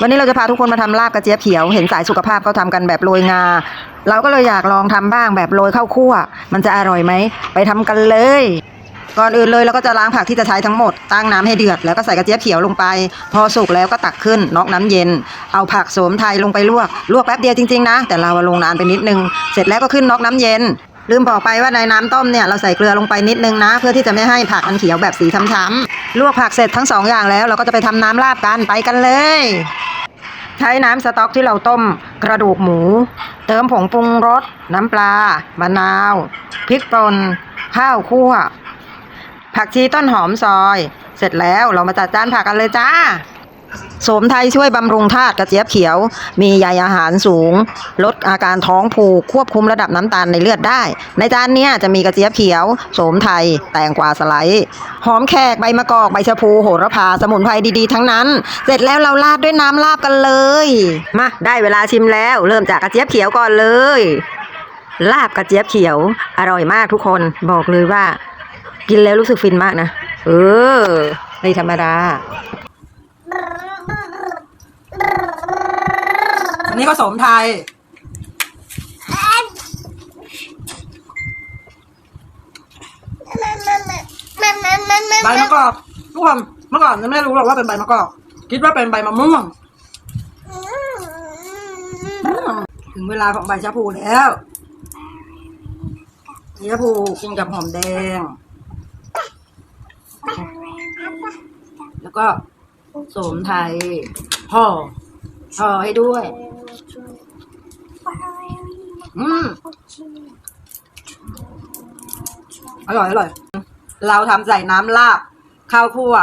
วันนี้เราจะพาทุกคนมาทำลาบกระเจี๊ยบเขียว เห็นสายสุขภาพเขาทำกันแบบโรยงา เราก็เลยอยากลองทำบ้างแบบโรยข้าวคั่ว มันจะอร่อยไหม ไปทำกันเลย ก่อนอื่นเลยเราก็จะล้างผักที่จะใช้ทั้งหมด ตั้งน้ำให้เดือด แล้วก็ใส่กระเจี๊ยบเขียวลงไป พอสุกแล้วก็ตักขึ้นนอกน้ำเย็น เอาผักโสมไทยลงไปลวก ลวกแป๊บเดียวจริงๆนะ แต่เราลงนานไปนิดนึง เสร็จแล้วก็ขึ้นนอกน้ำเย็นลืมบอกไปว่าในน้ำต้มเนี่ยเราใส่เกลือลงไปนิดนึงนะ เพื่อที่จะไม่ให้ผักมันเขียวแบบสีช้ำๆ ลวกผักเสร็จทั้งสองอย่างแล้ว เราก็จะไปทำน้ำลาบกันไปกันเลย ใช้น้ำสต๊อกที่เราต้มกระดูกหมู เติมผงปรุงรส น้ำปลามะนาวพริกป่นข้าวคั่ว ผักชีต้นหอมซอย เสร็จแล้วเรามาจัดจานผักกันเลยจ้า สมไทยช่วยบำรุงธาตุกระเจี๊ยบเขียว มีใยอาหารสูง ลดอาการท้องผูกควบคุมระดับน้ำตาลในเลือดได้ ในจานนี้จะมีกระเจี๊ยบเขียวสมไทย แตงกวาสไลด์หอมแขกใบมะกอก ใบชะพูโหระพาสมุนไพรดีๆทั้งนั้น เสร็จแล้วเราราดด้วยน้ำลาบกันเลย มาได้เวลาชิมแล้ว เริ่มจากกระเจี๊ยบเขียวก่อนเลย ลาบกระเจี๊ยบเขียว อร่อยมากทุกคนบอกเลยว่า กินแล้วรู้สึกฟินมากนะเออไม่ธรรมดา อั นนี้ก็สมไทย ใบมะกอกทุกคนเมื่อก่อนไม่รู้หรอกว่าเป็นใบมะกอก คิดว่าเป็นใบมะม่วง ถึงเวลาของใบชะพูแล้วชะพูกินกับหอมแดง แล้วก็โสมไทยห่อห่อให้ด้วย อืมอร่อยอร่อย เราทำใส่น้ำลาบ ข้าวคั่ว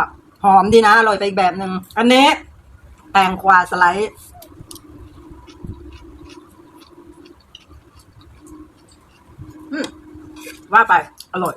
หอมดีนะอร่อยไปอีกแบบหนึ่งอันนี้ แตงกวาสไลด์ว่าไป อร่อย